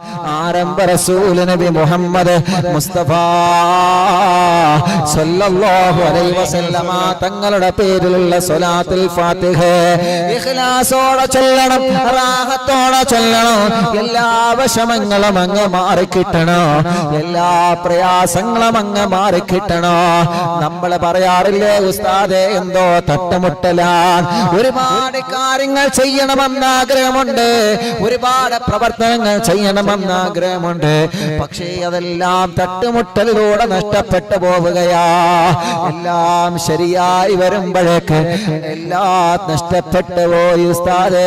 Oh, ആരംഭ റസൂൽ നബി മുഹമ്മദ് മുസ്തഫ സല്ലല്ലാഹു അലൈഹി വസല്ലമ തങ്ങളുടെ പേരിലുള്ള സ്വലാത്തുൽ ഫാത്തിഹ ഇഖ്ലാസോടെ ചൊല്ലണം റാഹത്തോടെ ചൊല്ലണം എല്ലാ വശമങ്ങളും അങ്ങ് മാറി കിട്ടണം എല്ലാ പ്രയാസങ്ങളും അങ്ങ് മാറി കിട്ടണം നമ്മൾ പറയാറില്ലേ ഉസ്താദെ എന്തോ തട്ടുമുട്ടലാ ഒരുപാട് കാര്യങ്ങൾ ചെയ്യണമെന്ന് ആഗ്രഹമുണ്ട്. ഒരുപാട് പ്രവർത്തനങ്ങൾ ചെയ്യണമെന്ന് ആഗ്രഹമുണ്ട്. പക്ഷേ അതെല്ലാം തട്ടുമുട്ടലിലൂടെ നഷ്ടപ്പെട്ടു പോവുകയാ. എല്ലാം ശരിയായി വരുമ്പോഴേക്ക് എല്ലാം നഷ്ടപ്പെട്ടു പോയി ഉസ്താദേ.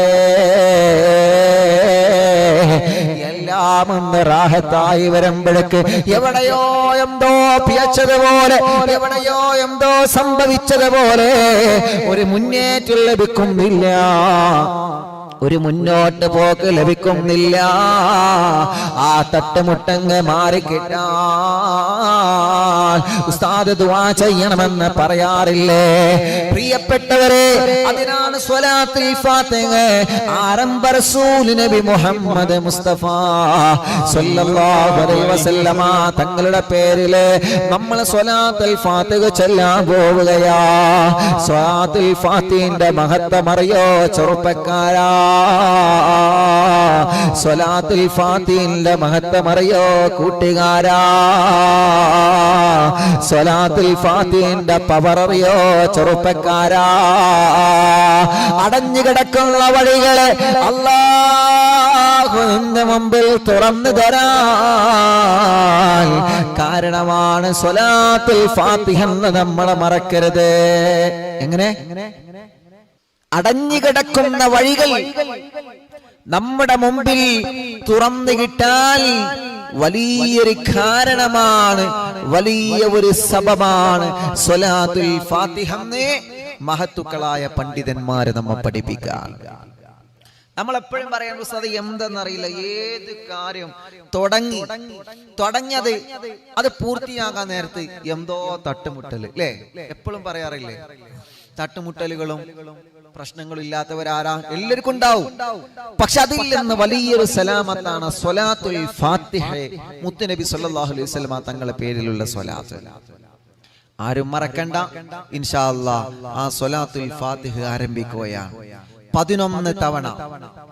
എല്ലാം വരുമ്പോഴേക്ക് എവിടെയോ എന്തോ പിയച്ചതുപോലെ എവിടെയോ എന്തോ സംഭവിച്ചതുപോലെ ഒരു മുന്നേറ്റം ലഭിക്കുന്നില്ല. ഒരു മുന്നോട്ട് പോക്ക് ലഭിക്കുന്നില്ല. ആ തട്ടുമുട്ടങ്ങ് മാറിക്കിട്ടാ ഉസ്താദ് ചെയ്യണമെന്ന് പറയാറില്ലേ? പ്രിയപ്പെട്ടവരെ അതിനാണ് ഫാത്തിഹ റസൂൽ നബി മുഹമ്മദ് മുസ്തഫ സല്ലല്ലാഹു അലൈഹി വസല്ലമ തങ്ങളുടെ പേരിൽ നമ്മൾ സ്വലാത്തുൽ ഫാത്തിഹ ചൊല്ലാൻ പോവുകയാ. സ്വലാത്തുൽ ഫാത്തിഹിന്റെ മഹത്വം അറിയോ ചെറുപ്പക്കാരാ? സ്വലാത്തുൽ ഫാത്തിന്റെ മഹത്വം അറിയോ കൂട്ടുകാരാ? സ്വലാത്തുൽ ഫാത്തിന്റെ പവർ അറിയോ ചെറുപ്പക്കാരാ? അടഞ്ഞു കിടക്കുന്ന വഴികളെ അള്ളാഹുവിന്റെ മുമ്പിൽ തുറന്നു തരാൻ കാരണമാണ് സ്വലാത്തുൽ ഫാത്തിഹ എന്ന് നമ്മളെ മറക്കരുത്. എങ്ങനെ? അടഞ്ഞുകിടക്കുന്ന വഴികൾ നമ്മുടെ മുമ്പിൽ തുറന്നു കിട്ടാൽ വലിയൊരു കാരണമാണ് വലിയ ഒരു സബമാണ് മഹത്തുക്കളായ പണ്ഡിതന്മാരെ നമ്മെ പഠിപ്പിക്കാൻ നമ്മൾ എപ്പോഴും പറയാൻ ഉസ്താദ് എന്തെന്നറിയില്ല ഏത് കാര്യം തുടങ്ങി തുടങ്ങിയത് അത് പൂർത്തിയാകാൻ നേരത്ത് എന്തോ തട്ടുമുട്ടൽ. അല്ലേ എപ്പോഴും പറയാറില്ലേ? തട്ടുമുട്ടലുകളും പ്രശ്നങ്ങളും ഇല്ലാത്തവരാരാ എല്ലാവർക്കും ഉണ്ടാവും പക്ഷെ അതിൽ നിന്ന് വലിയൊരു സലാമത്താണ് സ്വലാത്തുൽ ഫാത്തിഹ. മുത്തുനബി സല്ലല്ലാഹു അലൈഹി വസല്ലമ തങ്ങളുടെ പേരിലുള്ള സ്വലാത്ത്. ആരും മറക്കണ്ട. ഇൻഷാ അല്ലാ ആ സ്വലാത്തുൽ ഫാത്തിഹ ആരംഭിക്കുകയാണ്. പതിനൊന്ന് തവണ.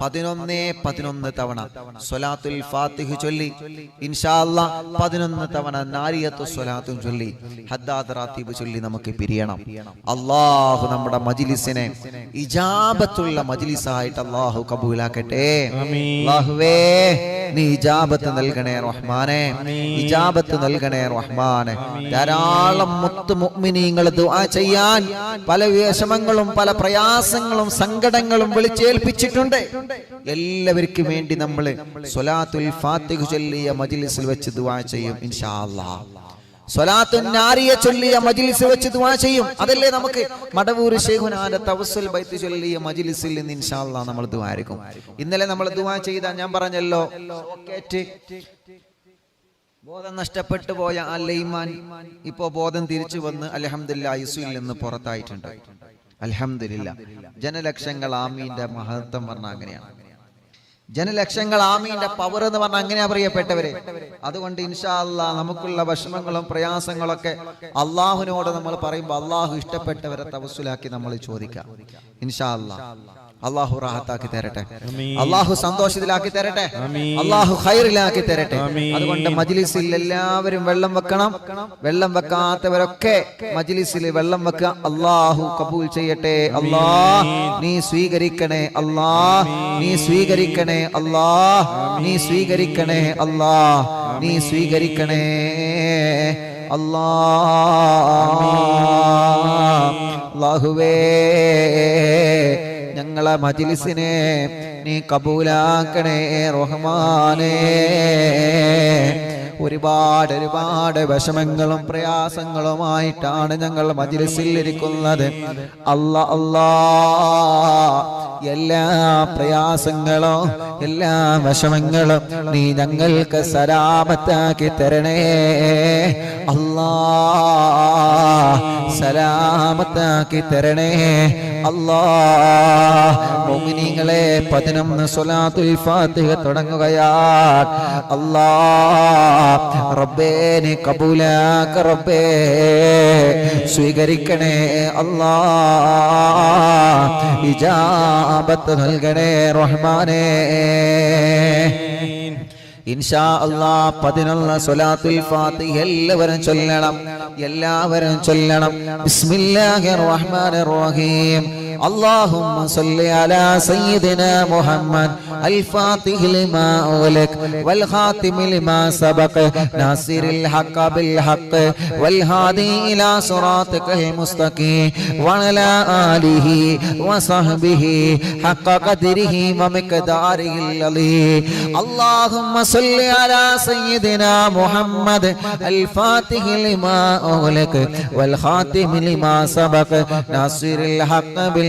പതിനൊന്നേ പതിനൊന്ന് തവണ. സ്വലാത്തുൽ ഫാത്തിഹ് ചൊല്ലി. ഇൻഷാല്ല പതിനൊന്ന് തവണ നാരിയത്തു സ്വലാത്തും ചൊല്ലി. ഹദ്ദാദ് റാത്തീബ് ചൊല്ലി നമുക്ക് പിരിയണം. അള്ളാഹു നമ്മുടെ മജിലിസിനെ ഇജാബത്തുള്ള മജിലിസായിട്ട് അള്ളാഹു കബൂലാക്കട്ടെ. അള്ളാഹുവേ നീ ഇജാബത്ത് നൽകണേ റഹ്മാനെ. ഇജാബത്ത് നൽകണേ റഹ്മാനെ. ധാരാളം മുത്ത് മുഅ്മിനീങ്ങൾ ദുആ ചെയ്യാൻ പല വിഷമങ്ങളും പല പ്രയാസങ്ങളും സങ്കടങ്ങളും വിളിച്ചേൽപ്പിച്ചിട്ടുണ്ട്. എല്ലാവർക്കും വേണ്ടി നമ്മൾ സ്വലാത്തുൽ ഫാത്തിഹ് ചൊല്ലിയ മജ്ലിസിൽ വെച്ച് ദുആ ചെയ്യും ഇൻഷാ അല്ലാഹ്. ചൊല്ലിയ ചെയ്യും. അതല്ലേ നമുക്ക്? മടവൂർ ചൊല്ലിയ നിന്ന് നമ്മൾ ദുവായിരിക്കും ഇന്നലെ നമ്മൾ ദുആ ചെയ്ത ഞാൻ പറഞ്ഞല്ലോ ബോധം നഷ്ടപ്പെട്ടു പോയ അല്ലൈമാൻ ഇപ്പോ ബോധം തിരിച്ചു വന്ന് അലഹമില്ല നിന്ന് പുറത്തായിട്ടുണ്ട്. അലഹമില്ല ജനലക്ഷങ്ങൾ ആമീന്റെ മഹത്വം പറഞ്ഞ അങ്ങനെയാണ്. ജനലക്ഷങ്ങൾ ആമീന്റെ പവർ എന്ന് പറഞ്ഞാൽ അങ്ങനെയാ പ്രിയപ്പെട്ടവരെ. അതുകൊണ്ട് ഇൻഷാ അല്ലാ നമുക്കുള്ള വിഷമങ്ങളും പ്രയാസങ്ങളൊക്കെ അള്ളാഹുവിനോട് നമ്മൾ പറയുമ്പോൾ അള്ളാഹു ഇഷ്ടപ്പെട്ടവരെ തവസുലാക്കി നമ്മൾ ചോദിക്കാം. ഇൻഷാ അല്ലാ അള്ളാഹു റാഹത്താക്കി തരട്ടെ. അള്ളാഹു സന്തോഷത്തിലാക്കി തരട്ടെ. അള്ളാഹു ഹൈറിലാക്കി തരട്ടെ. അതുകൊണ്ട് മജ്ലിസിൽ എല്ലാവരും വെള്ളം വെക്കണം. വെള്ളം വെക്കാത്തവരൊക്കെ മജ്ലിസിൽ വെള്ളം വെക്കുക അള്ളാഹു കബൂൽ ചെയ്യട്ടെ. അല്ലാ നീ സ്വീകരിക്കണേ. അല്ലാ നീ സ്വീകരിക്കണേ. അല്ലാ നീ സ്വീകരിക്കണേ. അല്ലാ നീ സ്വീകരിക്കണേ. അല്ലാ അല്ലാഹുവേ ഞങ്ങളെ മജിലിസിനെ നീ കബൂലാക്കണേ റഹ്മാനേ. ഒരുപാട് ഒരുപാട് വിഷമങ്ങളും പ്രയാസങ്ങളുമായിട്ടാണ് ഞങ്ങൾ മജിലിസിൽ ഇരിക്കുന്നത്. അല്ല അല്ലാ. എല്ലാ പ്രയാസങ്ങളും എല്ലാ വിഷമങ്ങളും നീ ഞങ്ങൾക്ക് സലാമത്താക്കി തരണേ. അല്ലാ. സലാമത്താക്കി തരണേ. അല്ലാ മോമിനിങ്ങളെ പതിനൊന്ന് സ്വലാത്തുൽ ഫാത്തിഹ തുടങ്ങുകയാണ് അല്ലാ റബ്ബേ കബൂലാക്ക റബ്ബേ സ്വീകരിക്കണേ. അല്ലാ ഇജാബത്ത് നൽകണേ റഹ്മാനേ. ഇൻഷാ അള്ളാ പതിനൊന്ന് സ്വലാത്തുൽ ഫാത്തിഹ എല്ലാവരും ചൊല്ലണം എല്ലാവരും ചൊല്ലണം. ബിസ്മില്ലാഹിർ റഹ്മാനിർ റഹീം. اللهم صل على سيدنا محمد الفاتح لما أغلق والخاتم لما سبق ناصر الحق بالحق والهادي إلى صراطك المستقيم وعلى آله وصحبه حق قدره ومقداره العظيم. اللهم صل على سيدنا محمد الفاتح لما أغلق والخاتم لما سبق ناصر الحق بالحق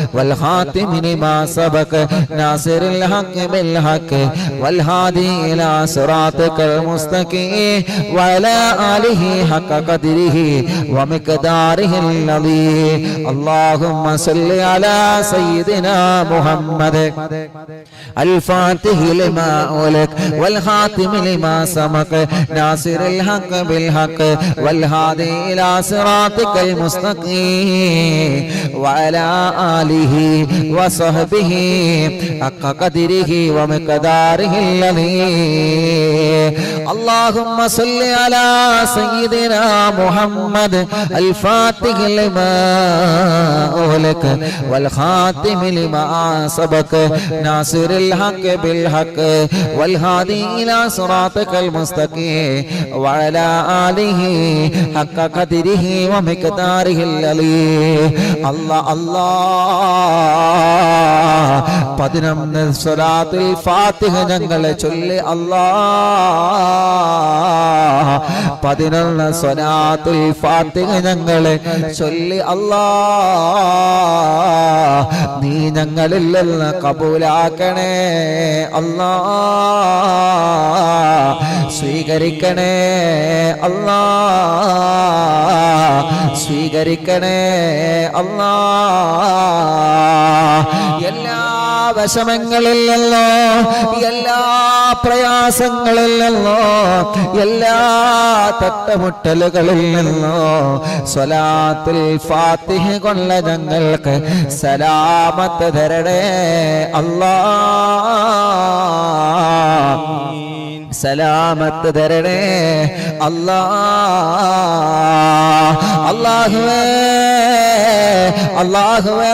والخاتم لما سبق ناصر الحق بالحق والهادي إلى صراطك المستقيم وعلى آله حق قدره ومقداره الذي اللهم صل على سيدنا محمد. الفاتح لما أولك والخاتم لما سبق ناصر الحق بالحق والهادي إلى صراطك المستقيم وعلى آله وصحبه حق قدره ومقداره الذي اللهم صل على سيدنا محمد الفاتح لما أهلك والخاتم لما سبق ناصر الحق بالحق والهادي إلى صراطك المستقيم وعلى آله حق قدره ومقداره العلي الله الله പതിനൊന്ന് സ്വലാത്തിൽ ഫാത്തിഹ ഞങ്ങളെ ചൊല്ലി അല്ലാ. പതിനൊന്ന് സ്വലാത്തിൽ ഫാത്തിഹ ഞങ്ങളെ ചൊല്ലി അല്ലാ. നീ ഞങ്ങളിൽ നിന്ന് കബൂലാക്കണേ അല്ലാ. സ്വീകരിക്കണേ അല്ലാ. സ്വീകരിക്കണേ അല്ലാ. വശമങ്ങളിൽ നിന്നോ എല്ലാ പ്രയാസങ്ങളില്ലല്ലോ എല്ലാ തട്ടമുട്ടലുകളിൽ നിന്നോ സ്വലാത്തിൽ ഫാത്തിഹ കൊള്ള ഞങ്ങൾക്ക് സലാമത്ത് തരണേ അല്ലാ. സലാമത്ത് തരണേ അല്ലാ. അല്ലാഹുവേ അല്ലാഹുവേ.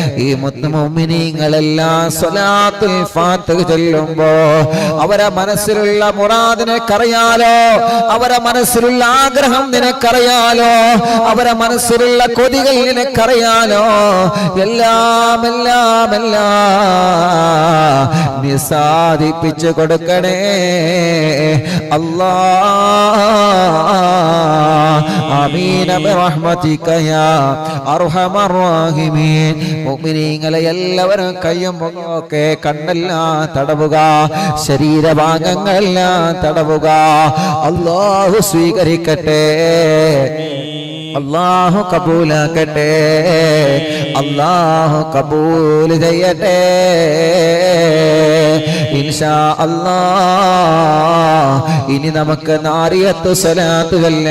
ഈ മുത്തുമോമിനിങ്ങളെല്ലാം ഫാത്തിഹ അവരെ മനസ്സിലുള്ള മുറാദിനെ നിനക്കറിയാലോ അവരെ മനസ്സിലുള്ള ആഗ്രഹം നിനക്കറിയാലോ അവരെ മനസ്സിലുള്ള കൊതികൾ നിനക്കറിയാലോ. എല്ലാം എല്ലാം എല്ലാം നീ സാധിപ്പിച്ചു കൊടുക്കണേ അല്ലാ ആമീന ബിറഹ്മതിക അർഹമർ റഹീമീൻ. മുഅ്മിനീങ്ങളെ എല്ലാവരും കയ്യും മുഖമൊക്കെ കണ്ണെല്ലാം തടവുക ശരീരഭാഗങ്ങളെല്ലാം തടവുക. അള്ളാഹു സ്വീകരിക്കട്ടെ. അള്ളാഹു കബൂലാക്കട്ടെ. അള്ളാഹു കബൂൽ ചെയ്യട്ടെ. ഇൻഷാ അല്ലാ ഇനി നമുക്ക് നാരിയത്ത് സ്വലാത്തുകല്ല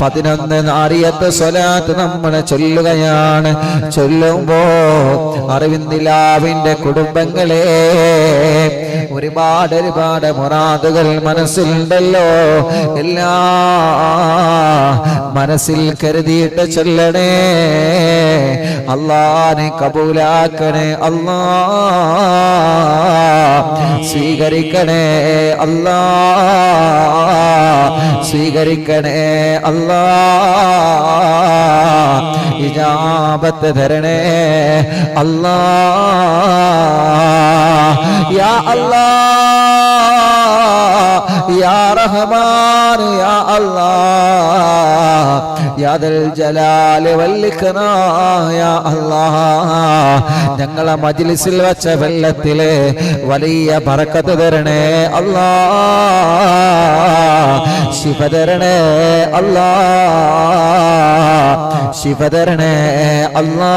പതിനൊന്ന് നാരിയത്ത് സ്വലാത്ത് നമ്മൾ ചൊല്ലുകയാണ്. ചൊല്ലുമ്പോ അറിവിന്ദിലാവിന്റെ കുടുംബങ്ങളെ ഒരുപാട് ഒരുപാട് മുറാദുകൾ മനസ്സിലുണ്ടല്ലോ. എല്ലാ മനസ്സിൽ കരുതിയിട്ട് ചൊല്ലണേ. അള്ളാനെ കബൂലാക്കണേ അല്ലാ സ്വീകരിക്കണേ അല്ലാ സ്വീകരിക്കണേ അല്ലാ ഇജാബത്ത് തരണേ അല്ലാ യാ അല്ലാ ഞങ്ങളെ മജ്ലിസിൽ വെച്ച വെള്ളത്തിലെ വലിയ പറക്കത്ത് തരണേ അല്ലാ ശിവ തരണേ അല്ലാ ശിവ തരണേ അല്ലാ